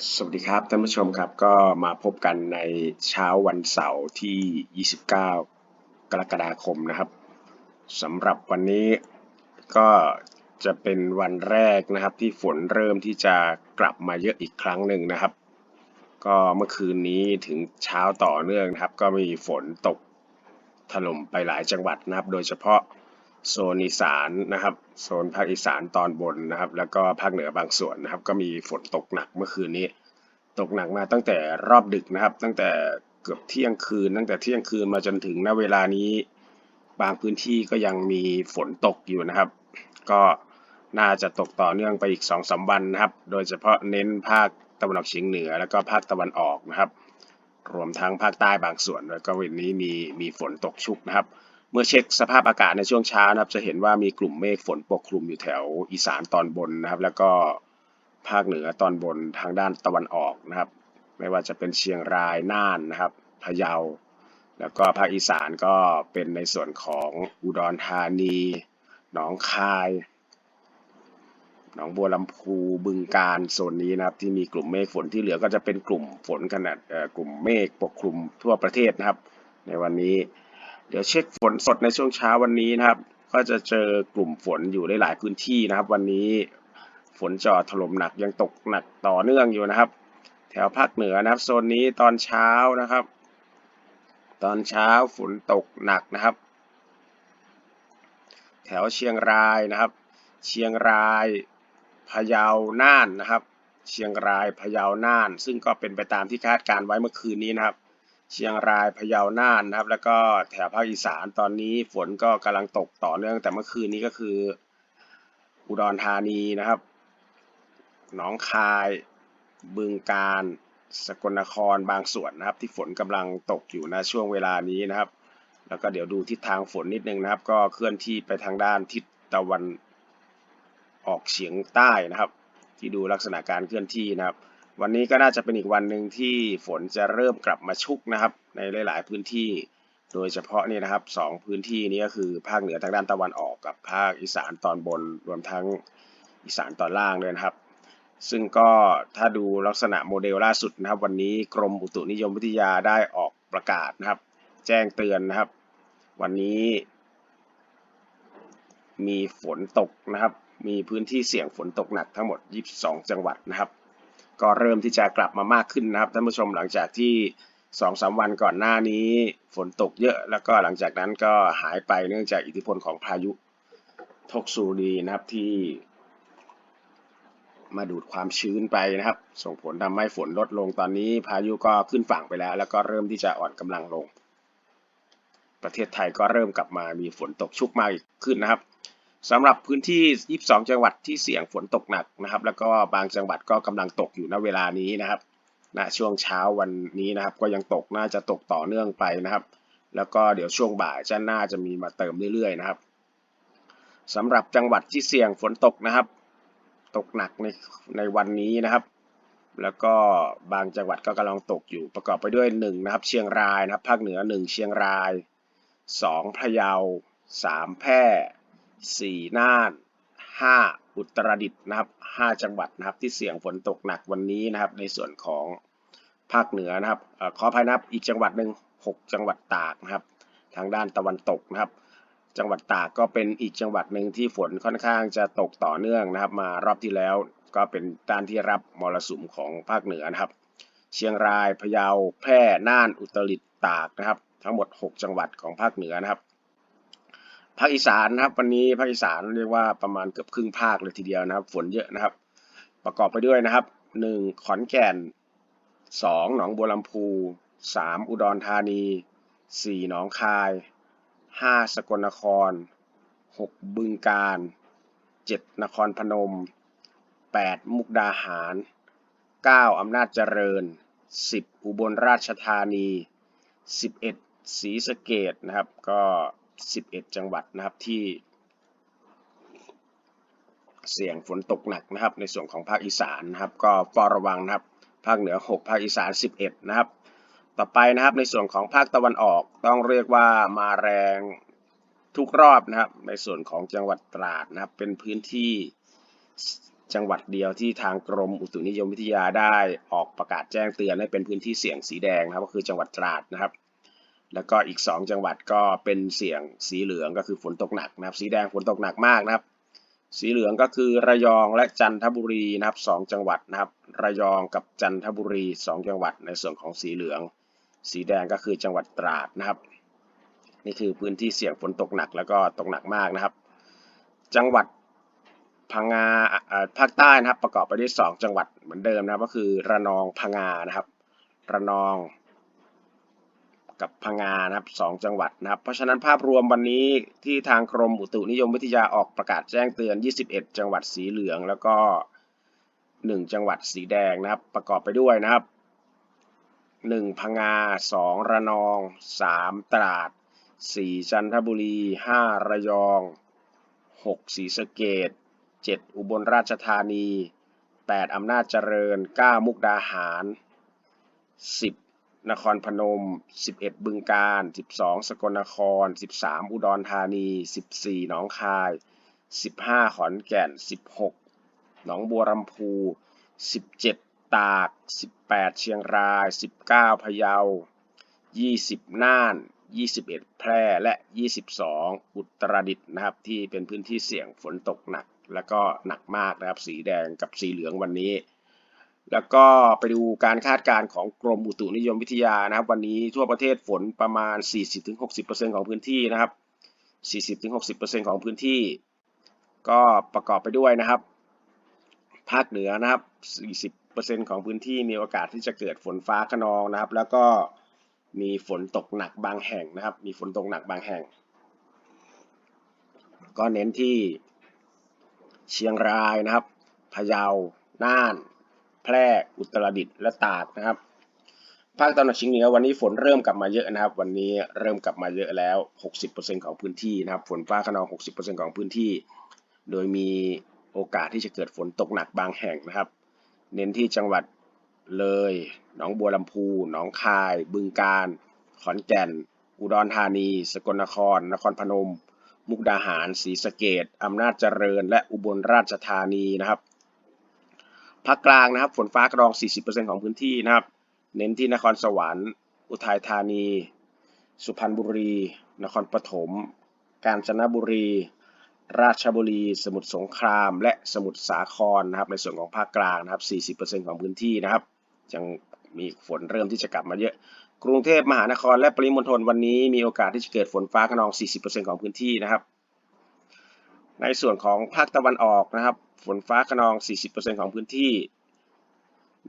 สวัสดีครับท่านผู้ชมครับก็มาพบกันในเช้าวันเสาร์ที่ 29 กรกฎาคมนะครับสำหรับวันนี้ก็จะเป็นวันแรกนะครับที่ฝนเริ่มที่จะกลับมาเยอะอีกครั้งหนึ่งนะครับ ก็เมื่อคืนนี้ถึงเช้าต่อเนื่องนะครับ ก็มีฝนตกถล่มไปหลายจังหวัดนะครับ โดยเฉพาะ โซนอีสานนะครับ โซนภาคอีสานตอนบนนะครับ แล้วก็ภาคเหนือบางส่วนนะครับ ก็มีฝนตกหนักเมื่อคืนนี้ ตกหนักมาตั้งแต่รอบดึกนะครับ ตั้งแต่เกือบเที่ยงคืน ตั้งแต่เที่ยงคืนมาจนถึงณเวลานี้ บางพื้นที่ก็ยังมีฝนตกอยู่นะครับ ก็น่าจะตกต่อเนื่องไปอีก2อสวันนะครับ โดยเฉพาะเน้นภาคตะวันออกเฉียงเหนือ แล้วก็ภาคตะวันออกนะครับ รวมทั้งภาคใต้บางส่วนแล้วก็วันนี้มีมีฝนตกชุกนะครับ เมื่อเช็คสภาพอากาศในช่วงเช้านะครับ จะเห็นว่ามีกลุ่มเมฆฝนปกคลุมอยู่แถวอีสานตอนบนนะครับ แล้วก็ภาคเหนือตอนบนทางด้านตะวันออกนะครับ ไม่ว่าจะเป็นเชียงรายน่านนะครับพะเยา แล้วก็ภาคอีสานก็เป็นในส่วนของอุดรธานี หนองคาย หนองบัวลำพูบึงกาฬโซนนี้นะครับ ที่มีกลุ่มเมฆฝนที่เหลือก็จะเป็นกลุ่มฝนขนาดกลุ่มเมฆปกคลุมทั่วประเทศนะครับ ในวันนี้ เดี๋ยวเช็คฝนสดในช่วงเช้าวันนี้นะครับ ก็จะเจอกลุ่มฝนอยู่ในหลายพื้นที่นะครับ วันนี้ฝนจ่อถล่มหนักยังตกหนักต่อเนื่องอยู่นะครับ แถวภาคเหนือนะครับโซนนี้ตอนเช้านะครับ ตอนเช้าฝนตกหนักนะครับ แถวเชียงรายนะครับ เชียงรายพะเยาน่านนะครับ เชียงรายพะเยาน่าน ซึ่งก็เป็นไปตามที่คาดการไว้เมื่อคืนนี้นะครับ เชียงรายพะเยาน่านนะครับ แล้วก็แถวภาคอีสานตอนนี้ฝนก็กำลังตกต่อเนื่อง แต่เมื่อคืนนี้ก็คือ อุดรธานีนะครับ หนองคาย บึงกาฬสกลนครบางส่วนนะครับ ที่ฝนกำลังตกอยู่ณช่วงเวลานี้นะครับ แล้วก็เดี๋ยวดูทิศทางฝนนิดนึงนะครับ ก็เคลื่อนที่ไปทางด้านทิศตะวันออกเฉียงใต้นะครับ ที่ดูลักษณะการเคลื่อนที่นะครับ วันนี้ก็น่าจะเป็นอีกวันหนึ่งที่ฝนจะเริ่มกลับมาชุกนะครับ ในหลาย ๆ พื้นที่ โดยเฉพาะนี่นะครับสองพื้นที่นี้ก็คือภาคเหนือทางด้านตะวันออกกับภาคอีสานตอนบน รวมทั้งอีสานตอนล่างด้วยนะครับ ซึ่งก็ถ้าดูลักษณะโมเดลล่าสุดนะครับ วันนี้กรมอุตุนิยมวิทยาได้ออกประกาศนะครับ แจ้งเตือนนะครับ วันนี้ มีฝนตกนะครับ มีพื้นที่เสี่ยงฝนตกหนักทั้งหมด 22 จังหวัดนะครับ ก็เริ่มที่จะกลับมามากขึ้นนะครับท่านผู้ชมหลังจากที่สองสามวันก่อนหน้านี้ฝนตกเยอะ แล้วก็หลังจากนั้นก็หายไปเนื่องจากอิทธิพลของพายุทกซูรีนะครับที่มาดูดความชื้นไปนะครับ ส่งผลทำให้ฝนลดลงตอนนี้ พายุก็ขึ้นฝั่งไปแล้ว แล้วก็เริ่มที่จะอ่อนกำลังลง ประเทศไทยก็เริ่มกลับมามีฝนตกชุกมากขึ้นนะครับ สำหรับพื้นที่ 22 จังหวัดที่เสี่ยงฝนตกหนักนะครับ แล้วก็บางจังหวัดก็กำลังตกอยู่ณเวลานี้นะครับณช่วงเช้าวันนี้นะครับ ก็ยังตกน่าจะตกต่อเนื่องไปนะครับ แล้วก็เดี๋ยวช่วงบ่ายจะน่าจะมีมาเติมเรื่อยๆนะครับสำหรับจังหวัดที่เสี่ยงฝนตกนะครับ ตกหนักในในวันนี้นะครับ แล้วก็บางจังหวัดก็กำลังตกอยู่ประกอบไปด้วย1นะครับ เชียงรายนะครับ ภาคเหนือ 1 เชียงราย 2พะเยา 3 แพร่ สี่น่านห้าอุตรดิตถ์นะครับห้าจังหวัดนะครับที่เสี่ยงฝนตกหนักวันนี้นะครับ ในส่วนของภาคเหนือนะครับอขออภัยนะครับอีกจังหวัดหนึ่งหกจังหวัดตากนะครับ ทางด้านตะวันตกนะครับ จังหวัดตากก็เป็นอีกจังหวัดหนึ่งที่ฝนค่อนข้างจะตกต่อเนื่องนะครับ มารอบที่แล้วก็เป็นด้านที่รับมรสุมของภาคเหนือนะครับ เชียงรายพะเยาแพร่น่านอุตรดิตถ์ตากนะครับ ทั้งหมด 6 จังหวัดของภาคเหนือนะครับ ภาคอีสานนะครับวันนี้ภาคอีสานเรียกว่าประมาณเกือบครึ่งภาคเลยทีเดียวนะครับ ฝนเยอะนะครับ ประกอบไปด้วยนะครับ 1. ขอนแก่น 2. หนองบัวลำพู 3. อุดรธานี 4. หนองคาย 5. สกลนคร 6. บึงกาฬ 7. นครพนม 8. มุกดาหาร 9. อำนาจเจริญ 10. อุบลราชธานี 11. ศรีสะเกดนะครับก็ 11 จังหวัดนะครับที่เสี่ยงฝนตกหนักนะครับ ในส่วนของภาคอีสานนะครับ ก็เฝ้าระวังนะครับ ภาคเหนือ 6 ภาคอีสาน 11 นะครับ ต่อไปนะครับในส่วนของภาคตะวันออกต้องเรียกว่ามาแรงทุกรอบนะครับ ในส่วนของจังหวัดตราดนะครับ เป็นพื้นที่จังหวัดเดียวที่ทางกรมอุตุนิยมวิทยาได้ออกประกาศแจ้งเตือนให้เป็นพื้นที่เสี่ยงสีแดงนะครับ ก็คือจังหวัดตราดนะครับ แล้วก็อีก 2 จังหวัดก็เป็นเสี่ยงสีเหลืองก็คือฝนตกหนักนะครับ สีแดงฝนตกหนักมากนะครับ สีเหลืองก็คือระยองและจันทบุรีนะครับสองจังหวัดนะครับ ระยองกับจันทบุรี 2 จังหวัดในส่วนของสีเหลือง สีแดงก็คือจังหวัดตราดนะครับ นี่คือพื้นที่เสี่ยงฝนตกหนักแล้วก็ตกหนักมากนะครับ จังหวัดพังงาอ่าภาคใต้นะครับประกอบไปด้วย2จังหวัดเหมือนเดิมนะครับก็คือระนองพังงานะครับ ระนอง กับพังงานะครับสองจังหวัดนะครับ เพราะฉะนั้นภาพรวมวันนี้ที่ทางกรมอุตุนิยมวิทยาออกประกาศแจ้งเตือน 21 จังหวัดสีเหลือง แล้วก็ 1 จังหวัดสีแดงนะครับ ประกอบไปด้วยนะครับ 1. พังงา 2. ระนอง 3. ตราด 4. จันทบุรี 5. ระยอง 6. ศรีสะเกษ 7. อุบลราชธานี 8. อำนาจเจริญ 9. มุกดาหาร 10. นครพนม 11 บึงกาฬ12 สกลนคร 13 อุดรธานี 14 หนองคาย 15 ขอนแก่น 16 หนองบัวลำพู 17 ตาก 18 เชียงราย 19 พะเยา 20 น่าน 21 แพร่ และ 22 อุตรดิตถ์นะครับ ที่เป็นพื้นที่เสี่ยงฝนตกหนัก แล้วก็หนักมากนะครับ สีแดงกับสีเหลืองวันนี้ แล้วก็ไปดูการคาดการณ์ของกรมอุตุนิยมวิทยานะครับ วันนี้ทั่วประเทศฝนประมาณ 40-60%ของพื้นที่นะครับ 40-60%ของพื้นที่ ก็ประกอบไปด้วยนะครับ ภาคเหนือนะครับ 40%ของพื้นที่มีโอกาสที่จะเกิดฝนฟ้าคะนองนะครับ แล้วก็มีฝนตกหนักบางแห่งนะครับ มีฝนตกหนักบางแห่ง ก็เน้นที่เชียงรายนะครับ พะเยา น่าน แพร่อุตรดิตถ์และตากนะครับ ภาคตะวันออกเฉียงเหนือวันนี้ฝนเริ่มกลับมาเยอะนะครับ วันนี้เริ่มกลับมาเยอะแล้ว 60%ของพื้นที่นะครับ ฝนฟ้าคะนอง 60%ของพื้นที่ โดยมีโอกาสที่จะเกิดฝนตกหนักบางแห่งนะครับ เน้นที่จังหวัดเลย หนองบัวลำพู หนองคาย บึงกาฬ ขอนแก่น อุดรธานี สกลนคร นครพนม มุกดาหาร ศรีสะเกษอำนาจเจริญ และอุบลราชธานีนะครับ ภาคกลางนะครับฝนฟ้าคะนอง 40%ของพื้นที่นะครับ เน้นที่นครสวรรค์ อุทัยธานี สุพรรณบุรี นครปฐม กาญจนบุรี ราชบุรี สมุทรสงคราม และสมุทรสาครนะครับ ในส่วนของภาคกลางนะครับ 40%ของพื้นที่นะครับ ยังมีฝนเริ่มที่จะกลับมาเยอะ กรุงเทพมหานครและปริมณฑลวันนี้มีโอกาสที่จะเกิดฝนฟ้าคะนอง 40%ของพื้นที่นะครับ ในส่วนของภาคตะวันออกนะครับ ฝนฟ้าคะนอง 40%ของพื้นที่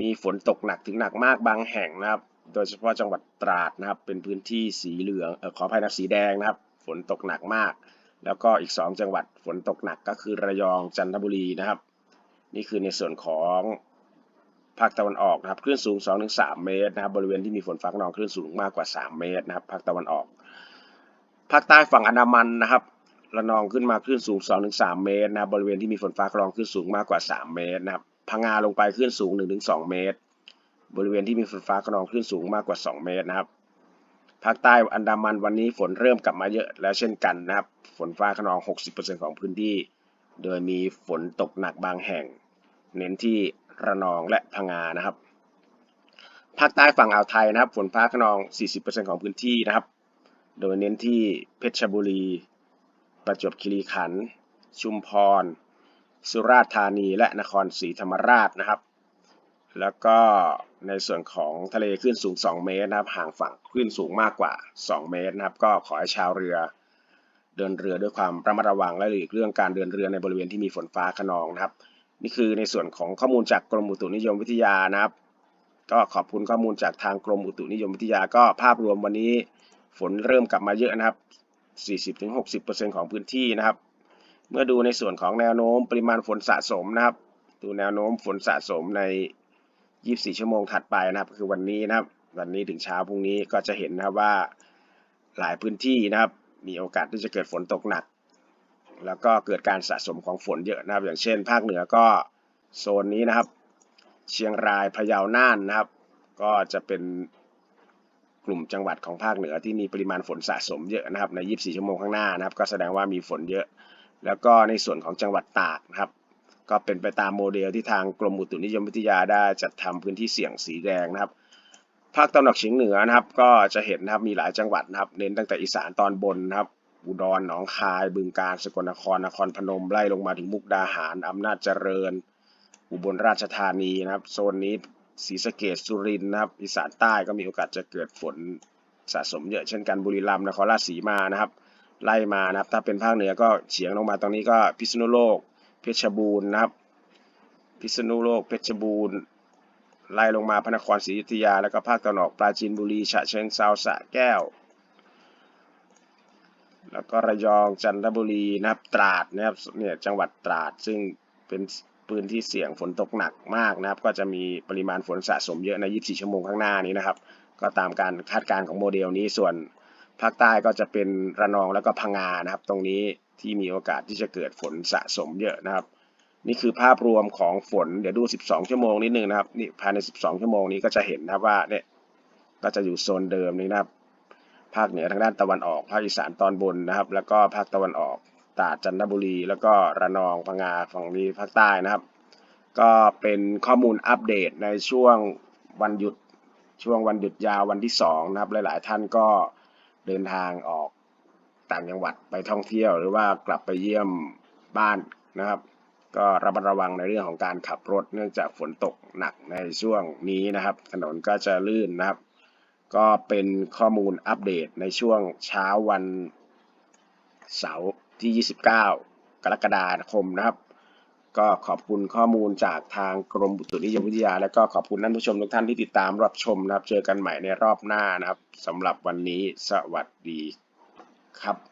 มีฝนตกหนักถึงหนักมากบางแห่งนะครับ โดยเฉพาะจังหวัดตราดนะครับ เป็นพื้นที่สีเหลืองเออขออภัยนะสีแดงนะครับ ฝนตกหนักมาก แล้วก็อีก 2 จังหวัดฝนตกหนักก็คือระยองจันทบุรีนะครับ นี่คือในส่วนของภาคตะวันออกนะครับ คลื่นสูง 2-3 เมตรนะครับ บริเวณที่มีฝนฟ้าคะนองคลื่นสูงมากกว่า 3 เมตรนะครับ ภาคตะวันออก ภาคใต้ฝั่งอันดามันนะครับ ระนองขึ้นมาคลื่นสูง 2-3 เมตรนะบริเวณที่มีฝนฟ้าคะนองคลื่นสูงมากกว่า 3 เมตรนะครับพังงาลงไปคลื่นสูง 1-2 เมตร บริเวณที่มีฝนฟ้าคะนองคลื่นสูงมากกว่า 2 เมตรนะครับภาคใต้อันดามันวันนี้ฝนเริ่มกลับมาเยอะแล้วเช่นกันนะครับ ฝนฟ้าคะนอง 60%ของพื้นที่ โดยมีฝนตกหนักบางแห่ง เน้นที่ระนองและพังงานะครับ ภาคใต้ฝั่งอ่าวไทยนะครับ ฝนฟ้าคะนอง 40%ของพื้นที่นะครับ โดยเน้นที่เพชรบุรี ประจวบคีรีขันธ์ชุมพร สุราษฎร์ธานีและนครศรีธรรมราชนะครับ แล้วก็ในส่วนของทะเลคลื่นสูง 2 เมตรนะครับ ห่างฝั่งคลื่นสูงมากกว่า 2 เมตรนะครับ ก็ขอให้ชาวเรือเดินเรือด้วยความระมัดระวังและหลีกเรื่องการเดินเรือในบริเวณที่มีฝนฟ้าคะนองนะครับ นี่คือในส่วนของข้อมูลจากกรมอุตุนิยมวิทยานะครับ ก็ขอบคุณข้อมูลจากทางกรมอุตุนิยมวิทยาก็ภาพรวมวันนี้ฝนเริ่มกลับมาเยอะนะครับ 40-60%ของพื้นที่นะครับ เมื่อดูในส่วนของแนวโน้มปริมาณฝนสะสมนะครับ ดูแนวโน้มฝนสะสมใน 24 ชั่วโมงถัดไปนะครับ คือวันนี้นะครับ วันนี้ถึงเช้าพรุ่งนี้ก็จะเห็นนะครับว่าหลายพื้นที่นะครับ มีโอกาสที่จะเกิดฝนตกหนัก แล้วก็เกิดการสะสมของฝนเยอะนะครับ อย่างเช่น ภาคเหนือก็โซนนี้นะครับ เชียงรายพะเยาน่านนะครับ ก็จะเป็น กลุ่มจังหวัดของภาคเหนือที่มีปริมาณฝนสะสมเยอะนะครับใน 24 ชั่วโมงข้างหน้านะครับ ก็แสดงว่ามีฝนเยอะ แล้วก็ในส่วนของจังหวัดตากนะครับ ก็เป็นไปตามโมเดลที่ทางกรมอุตุนิยมวิทยาได้จัดทำพื้นที่เสี่ยงสีแดงนะครับภาคตะวันออกเฉียงเหนือนะครับ ก็จะเห็นนะครับมีหลายจังหวัดนะครับ เน้นตั้งแต่อีสานตอนบนนะครับ อุดรหนองคาย บึงกาฬสกลนครนครพนมไล่ลงมาถึงมุกดาหารอำนาจเจริญ อุบลราชธานีนะครับ โซนนี้ ศรีสะเกษสุรินทร์นะครับอีสานใต้ก็มีโอกาสจะเกิดฝนสะสมเยอะเช่นกันบุรีรัมย์นครราชสีมานะครับไล่มานะครับ ถ้าเป็นภาคเหนือก็เฉียงลงมาตรงนี้ก็พิษณุโลก เพชรบูรณ์นะครับ พิษณุโลกเพชรบูรณ์ไล่ลงมาพระนครศรีอยุธยา แล้วก็ภาคตะวันออกปราจีนบุรีฉะเชิงเทราสะแก้ว แล้วก็ระยองจันทบุรีนะครับตราดนะครับเนี่ยจังหวัดตราดซึ่งเป็น พื้นที่เสี่ยงฝนตกหนักมากนะครับ ก็จะมีปริมาณฝนสะสมเยอะใน 24 ชั่วโมงข้างหน้านี้นะครับ ก็ตามการคาดการณ์ของโมเดลนี้ ส่วนภาคใต้ก็จะเป็นระนองแล้วก็พังงานะครับ ตรงนี้ที่มีโอกาสที่จะเกิดฝนสะสมเยอะนะครับ นี่คือภาพรวมของฝนเดี๋ยวดู 12 ชั่วโมงนิดนึงนะครับนี่ภายใน 12 ชั่วโมงนี้ก็จะเห็นนะครับว่าเนี่ยก็จะอยู่โซนเดิมนี้นะครับ ภาคเหนือทางด้านตะวันออก ภาคอีสานตอนบนนะครับ แล้วก็ภาคตะวันออก ตราดจันทบุรี แล้วก็ระนองพังงาฝั่งนี้ภาคใต้นะครับ ก็เป็นข้อมูลอัปเดตในช่วงวันหยุดช่วงวันหยุดยาววันที่สองนะครับหลาย ๆ ท่านก็เดินทางออกต่างจังหวัดไปท่องเที่ยว หรือว่ากลับไปเยี่ยมบ้านนะครับ ก็ระมัดระวังในเรื่องของการขับรถเนื่องจากฝนตกหนักในช่วงนี้นะครับ ถนนก็จะลื่นนะครับ ก็เป็นข้อมูลอัปเดตในช่วงเช้าวันเสาร์ ที่ 29 กรกฎาคมนะครับ ก็ขอบคุณข้อมูลจากทางกรมอุตุนิยมวิทยา และก็ขอบคุณท่านผู้ชมทุกท่านที่ติดตามรับชมนะครับ เจอกันใหม่ในรอบหน้านะครับสำหรับวันนี้สวัสดีครับ